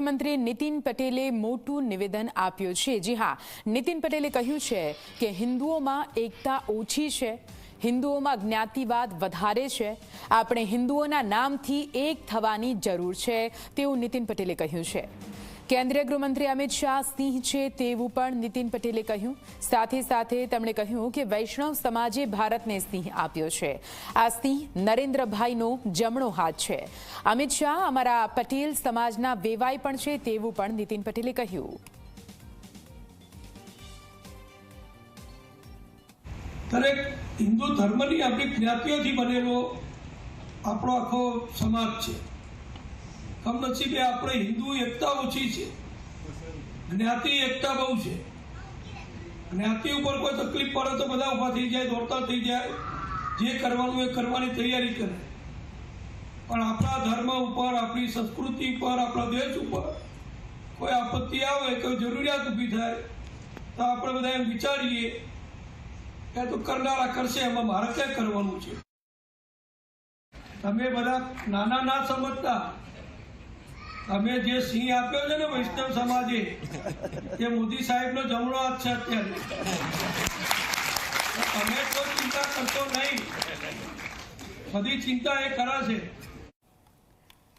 મુખ્યમંત્રી નીતિન પટેલે મોટું નિવેદન આપ્યું છે. જી હા, નીતિન પટેલે કહ્યું છે કે હિન્દુઓમાં એકતા ઓછી છે, હિન્દુઓમાં જ્ઞાતિવાદ વધારે છે, આપણે હિન્દુઓના નામથી એક થવાની જરૂર છે, તેવું નીતિન પટેલે કહ્યું છે. કેન્દ્રીય ગૃહમંત્રી અમિત શાહ સિંહ છે તેવું પણ નીતિન પટેલે કહ્યું. સાથે સાથે તેમણે કહ્યું કે વૈષ્ણવ સમાજે ભારતને સિંહ આપ્યો છે. આ સિંહ નરેન્દ્રભાઈનો જમણો હાથ છે. અમિત શાહ અમારા પટેલ સમાજના વેવાઈ પણ છે તેવું પણ નીતિન પટેલે કહ્યું. દરેક હિન્દુ ધર્મની આપણી જ્ઞાતિઓથી બનેલો આપણો આખો સમાજ છે. કમનસીબે આપણે હિન્દુ એકતા ઓછી છે. જ્ઞાતિ એકતા બહુ છે. જ્ઞાતિ ઉપર કોઈ તકલીફ પડે તો બધા ઊભા થઈ જાય, દોડતા થઈ જાય. જે કરવાનું એ કરવાની તૈયારી કરે. પણ આપણા ધર્મ ઉપર, આપણી સંસ્કૃતિ ઉપર, આપણા દેશ ઉપર કોઈ આપત્તિ આવે, કોઈ જરૂરિયાત ઊભી થાય, તો આપણે બધા એમ વિચારીએ કે તો કરનારા કરશે, એમાં મારે ક્યાં કરવાનું છે? તમે બધા નાના ના સમજતા તમે જે સિંહ આપ્યો છે ને વૈષ્ણવ સમાજે તે મોદી સાહેબનો જમણો હાથ છે અત્યારે. તમે કોઈ ચિંતા કરશો નહીં. બધી ચિંતા એ કરાશે.